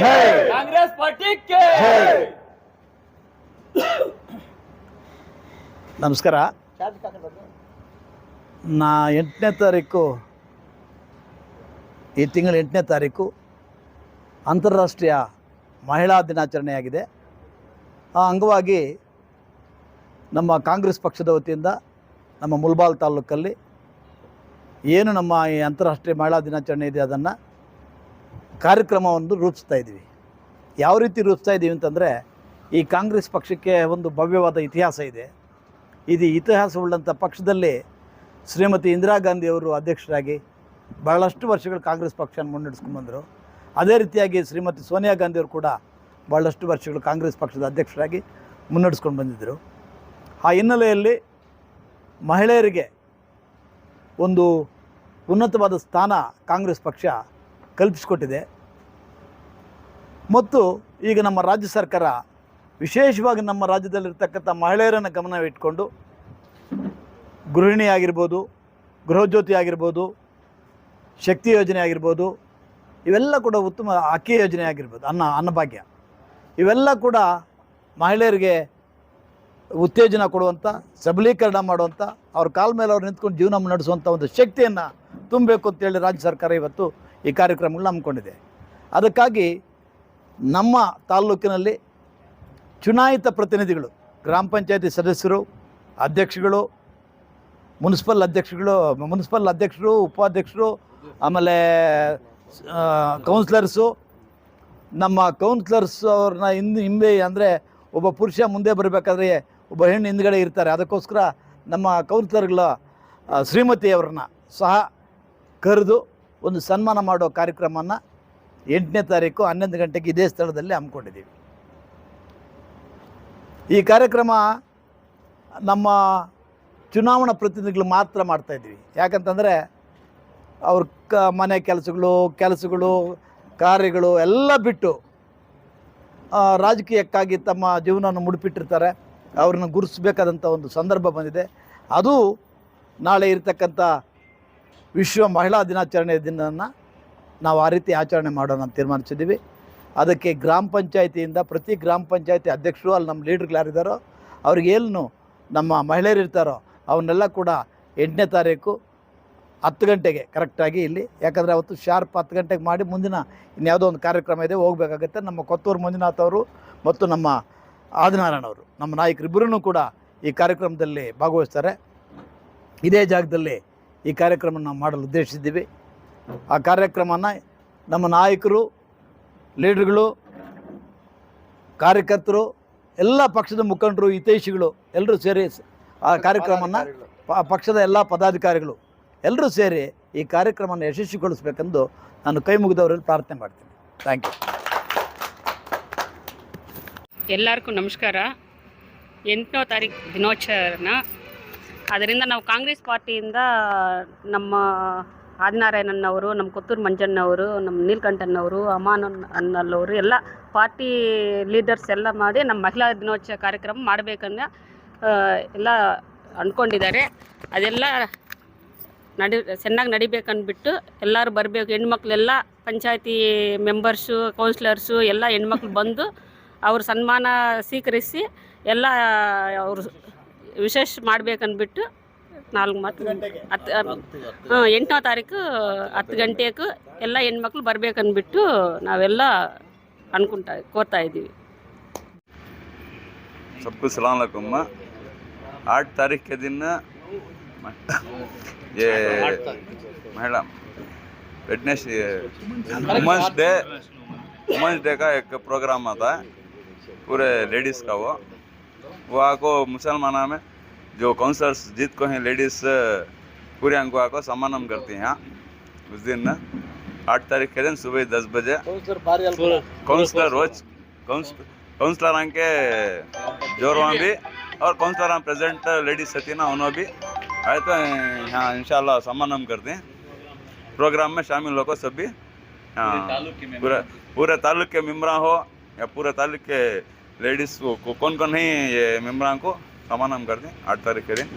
ಕಾಂಗ್ರೆಸ್ ಪಾರ್ಟಿಗೆ ನಮಸ್ಕಾರ. ನಾ ಎಂಟನೇ ತಾರೀಕು ಈ ತಿಂಗಳ ಎಂಟನೇ ತಾರೀಕು ಅಂತಾರಾಷ್ಟ್ರೀಯ ಮಹಿಳಾ ದಿನಾಚರಣೆಯಾಗಿದೆ. ಆ ಅಂಗವಾಗಿ ನಮ್ಮ ಕಾಂಗ್ರೆಸ್ ಪಕ್ಷದ ವತಿಯಿಂದ ನಮ್ಮ ಮುಲ್ಬಾಲ್ ತಾಲೂಕಲ್ಲಿ ಏನು ನಮ್ಮ ಈ ಅಂತಾರಾಷ್ಟ್ರೀಯ ಮಹಿಳಾ ದಿನಾಚರಣೆ ಇದೆ ಅದನ್ನು ಕಾರ್ಯಕ್ರಮವನ್ನು ರೂಪಿಸ್ತಾ ಇದ್ದೀವಿ. ಯಾವ ರೀತಿ ರೂಪಿಸ್ತಾ ಇದ್ದೀವಿ ಅಂತಂದರೆ, ಈ ಕಾಂಗ್ರೆಸ್ ಪಕ್ಷಕ್ಕೆ ಒಂದು ಭವ್ಯವಾದ ಇತಿಹಾಸ ಇದೆ. ಇದು ಇತಿಹಾಸವುಳ್ಳಂಥ ಪಕ್ಷದಲ್ಲಿ ಶ್ರೀಮತಿ ಇಂದಿರಾ ಗಾಂಧಿಯವರು ಅಧ್ಯಕ್ಷರಾಗಿ ಬಹಳಷ್ಟು ವರ್ಷಗಳು ಕಾಂಗ್ರೆಸ್ ಪಕ್ಷವನ್ನು ಮುನ್ನಡೆಸ್ಕೊಂಡು ಬಂದರು. ಅದೇ ರೀತಿಯಾಗಿ ಶ್ರೀಮತಿ ಸೋನಿಯಾ ಗಾಂಧಿಯವರು ಕೂಡ ಭಾಳಷ್ಟು ವರ್ಷಗಳು ಕಾಂಗ್ರೆಸ್ ಪಕ್ಷದ ಅಧ್ಯಕ್ಷರಾಗಿ ಮುನ್ನಡೆಸ್ಕೊಂಡು ಬಂದಿದ್ದರು. ಆ ಹಿನ್ನೆಲೆಯಲ್ಲಿ ಮಹಿಳೆಯರಿಗೆ ಒಂದು ಉನ್ನತವಾದ ಸ್ಥಾನ ಕಾಂಗ್ರೆಸ್ ಪಕ್ಷ ಕಲ್ಪಿಸಿಕೊಟ್ಟಿದೆ. ಮತ್ತು ಈಗ ನಮ್ಮ ರಾಜ್ಯ ಸರ್ಕಾರ ವಿಶೇಷವಾಗಿ ನಮ್ಮ ರಾಜ್ಯದಲ್ಲಿರ್ತಕ್ಕಂಥ ಮಹಿಳೆಯರನ್ನು ಗಮನವಿಟ್ಕೊಂಡು ಗೃಹಿಣಿ ಆಗಿರ್ಬೋದು ಗೃಹಜ್ಯೋತಿ ಆಗಿರ್ಬೋದು, ಶಕ್ತಿ ಯೋಜನೆ ಆಗಿರ್ಬೋದು, ಇವೆಲ್ಲ ಕೂಡ ಉತ್ತಮ ಅಕ್ಕಿ ಯೋಜನೆ ಆಗಿರ್ಬೋದು, ಅನ್ನ, ಅನ್ನಭಾಗ್ಯ. ಇವೆಲ್ಲ ಕೂಡ ಮಹಿಳೆಯರಿಗೆ ಉತ್ತೇಜನ ಕೊಡುವಂಥ, ಸಬಲೀಕರಣ ಮಾಡುವಂಥ, ಅವ್ರ ಕಾಲ ಮೇಲೆ ಅವ್ರು ನಿಂತ್ಕೊಂಡು ಜೀವನ ನಡೆಸುವಂಥ ಒಂದು ಶಕ್ತಿಯನ್ನು ತುಂಬಬೇಕು ಅಂತೇಳಿ ರಾಜ್ಯ ಸರ್ಕಾರ ಇವತ್ತು ಈ ಕಾರ್ಯಕ್ರಮಗಳನ್ನ ಹಮ್ಮಿಕೊಂಡಿದೆ ಅದಕ್ಕಾಗಿ ನಮ್ಮ ತಾಲ್ಲೂಕಿನಲ್ಲಿ ಚುನಾಯಿತ ಪ್ರತಿನಿಧಿಗಳು, ಗ್ರಾಮ ಪಂಚಾಯತಿ ಸದಸ್ಯರು, ಅಧ್ಯಕ್ಷಗಳು, ಮುನ್ಸಿಪಲ್ ಅಧ್ಯಕ್ಷಗಳು, ಮುನ್ಸಿಪಲ್ ಅಧ್ಯಕ್ಷರು, ಉಪಾಧ್ಯಕ್ಷರು, ಆಮೇಲೆ ಕೌನ್ಸ್ಲರ್ಸು, ನಮ್ಮ ಕೌನ್ಸಿಲರ್ಸ್ ಅವ್ರನ್ನ ಹಿಂದೆ ಹಿಂದೆ ಅಂದರೆ ಒಬ್ಬ ಪುರುಷ ಮುಂದೆ ಬರಬೇಕಾದ್ರೆ ಒಬ್ಬ ಹೆಣ್ಣು ಹಿಂದ್ಗಡೆ ಇರ್ತಾರೆ. ಅದಕ್ಕೋಸ್ಕರ ನಮ್ಮ ಕೌನ್ಸಿಲರ್ಗಳ ಶ್ರೀಮತಿ ಶ್ರೀಮತಿಯವ್ರನ್ನ ಸಹ ಕರೆದು ಒಂದು ಸನ್ಮಾನ ಮಾಡೋ ಕಾರ್ಯಕ್ರಮನ ಎಂಟನೇ ತಾರೀಕು ಹನ್ನೊಂದು ಗಂಟೆಗೆ ಇದೇ ಸ್ಥಳದಲ್ಲಿ ಹಮ್ಮಿಕೊಂಡಿದ್ದೀವಿ. ಈ ಕಾರ್ಯಕ್ರಮ ನಮ್ಮ ಚುನಾವಣಾ ಪ್ರತಿನಿಧಿಗಳು ಮಾತ್ರ ಮಾಡ್ತಾಯಿದ್ದೀವಿ ಯಾಕಂತಂದರೆ ಅವ್ರ ಕ ಮನೆ ಕೆಲಸಗಳು ಕೆಲಸಗಳು, ಕಾರ್ಯಗಳು ಎಲ್ಲ ಬಿಟ್ಟು ರಾಜಕೀಯಕ್ಕಾಗಿ ತಮ್ಮ ಜೀವನವನ್ನು ಮುಡಿಪಿಟ್ಟಿರ್ತಾರೆ. ಅವ್ರನ್ನ ಗುರುತಿಸ್ಬೇಕಾದಂಥ ಒಂದು ಸಂದರ್ಭ ಬಂದಿದೆ. ಅದು ನಾಳೆ ಇರತಕ್ಕಂಥ ವಿಶ್ವ ಮಹಿಳಾ ದಿನಾಚರಣೆ ದಿನವನ್ನು ನಾವು ಆ ರೀತಿ ಆಚರಣೆ ಮಾಡೋಣ ಅಂತ ತೀರ್ಮಾನಿಸಿದ್ದೀವಿ. ಅದಕ್ಕೆ ಗ್ರಾಮ ಪಂಚಾಯತಿಯಿಂದ ಪ್ರತಿ ಗ್ರಾಮ ಪಂಚಾಯತಿ ಅಧ್ಯಕ್ಷರು, ಅಲ್ಲಿ ನಮ್ಮ ಲೀಡ್ರ್ಗಳು ಯಾರಿದ್ದಾರೋ ಅವ್ರಿಗೇನು ನಮ್ಮ ಮಹಿಳೆಯರು ಇರ್ತಾರೋ, ಅವನ್ನೆಲ್ಲ ಕೂಡ ಎಂಟನೇ ತಾರೀಕು ಹತ್ತು ಗಂಟೆಗೆ ಕರೆಕ್ಟಾಗಿ ಇಲ್ಲಿ. ಯಾಕಂದರೆ ಅವತ್ತು ಶಾರ್ಪ್ ಹತ್ತು ಗಂಟೆಗೆ ಮಾಡಿ ಮುಂದಿನ ಇನ್ಯಾವುದೋ ಒಂದು ಕಾರ್ಯಕ್ರಮ ಇದೆ, ಹೋಗಬೇಕಾಗತ್ತೆ. ನಮ್ಮ ಕೊತ್ತೂರು ಮಂಜುನಾಥ್ ಅವರು ಮತ್ತು ನಮ್ಮ ಅವರು, ನಮ್ಮ ನಾಯಕರಿಬ್ಬರೂ ಕೂಡ ಈ ಕಾರ್ಯಕ್ರಮದಲ್ಲಿ ಭಾಗವಹಿಸ್ತಾರೆ. ಇದೇ ಜಾಗದಲ್ಲಿ ಈ ಕಾರ್ಯಕ್ರಮ ನಾವು ಮಾಡಲು ಉದ್ದೇಶಿಸಿದ್ದೀವಿ. ಆ ಕಾರ್ಯಕ್ರಮನ ನಮ್ಮ ನಾಯಕರು, ಲೀಡರ್ಗಳು, ಕಾರ್ಯಕರ್ತರು, ಎಲ್ಲ ಪಕ್ಷದ ಮುಖಂಡರು, ಹಿತೈಷಿಗಳು, ಎಲ್ಲರೂ ಸೇರಿ ಆ ಕಾರ್ಯಕ್ರಮನ ಪಕ್ಷದ ಎಲ್ಲ ಪದಾಧಿಕಾರಿಗಳು ಎಲ್ಲರೂ ಸೇರಿ ಈ ಕಾರ್ಯಕ್ರಮವನ್ನು ಯಶಸ್ವಿಗೊಳಿಸ್ಬೇಕೆಂದು ನಾನು ಕೈ ಮುಗಿದವರಲ್ಲಿ ಪ್ರಾರ್ಥನೆ ಮಾಡ್ತೀನಿ. Thank you. ಎಲ್ಲರಿಗೂ ನಮಸ್ಕಾರ. ಎಂಟನೇ ತಾರೀಕು ದಿನೋತ್ಸವನ ಅದರಿಂದ ನಾವು ಕಾಂಗ್ರೆಸ್ ಪಾರ್ಟಿಯಿಂದ ನಮ್ಮ ಆದಿನಾರಾಯಣನವರು, ನಮ್ಮ ಕೊತ್ತೂರು ಮಂಜಣ್ಣವರು, ನಮ್ಮ ನೀಲ್ಕಂಠನವರು ಅಮಾನ್ ಅನ್ನಲ್ಲವರು ಎಲ್ಲ ಪಾರ್ಟಿ ಲೀಡರ್ಸ್ ಎಲ್ಲ ಮಾಡಿ ನಮ್ಮ ಮಹಿಳಾ ದಿನೋತ್ಸವ ಕಾರ್ಯಕ್ರಮ ಮಾಡಬೇಕನ್ನ ಎಲ್ಲ ಅಂದ್ಕೊಂಡಿದ್ದಾರೆ. ಅದೆಲ್ಲ ನಡಿ, ಚೆನ್ನಾಗಿ ನಡಿಬೇಕಂದ್ಬಿಟ್ಟು ಎಲ್ಲರೂ ಬರಬೇಕು. ಹೆಣ್ಮಕ್ಳೆಲ್ಲ ಪಂಚಾಯತಿ ಮೆಂಬರ್ಸು, ಕೌನ್ಸಿಲರ್ಸು, ಎಲ್ಲ ಹೆಣ್ಮಕ್ಳು ಬಂದು ಅವ್ರ ಸನ್ಮಾನ ಸ್ವೀಕರಿಸಿ ಎಲ್ಲ ಅವರು ವಿಶೇಷ ಮಾಡ್ಬೇಕಂದ್ಬಿಟ್ಟು ನಾಲ್ಕು ಮಾತು ಹತ್ತು ಹಾಂ ಎಂಟನೇ ತಾರೀಕು ಹತ್ತು ಗಂಟೆಗೂ ಎಲ್ಲ ಹೆಣ್ಮಕ್ಳು ಬರ್ಬೇಕಂದ್ಬಿಟ್ಟು ನಾವೆಲ್ಲ ಅನ್ಕೊಂತಾ ಕೋರ್ತಾ ಇದ್ದೀವಿ सबको सलाम अलैकुम आठ तारीख के दिन म- ये महिला fitness women's day women's day का एक प्रोग्राम आता है पूरे लेडीज़ का वो वो आको मुसलमान में जो काउंसलर्स जीत को हैं लेडीज़ पूरे अंगुआ को सम्मानम करती हैं उस दिन आठ तारीख के दिन सुबह दस बजे काउंसलर रोज काउंसलर काउंसलर के जोरवा भी और काउंसलर प्रेजेंट लेडीज़ थी ना उन्होंने भी आए तो यहाँ इंशाल्लाह सम्मान करते हैं। प्रोग्राम में शामिल होकर सभी हाँ पूरे पूरे ताल्लुक के मेम्बरा हो या पूरे ताल्लुक के लेडीज़ को, को कौन कौन नहीं ये मेंबर को समान हम कर दें आठ तारीख के दिन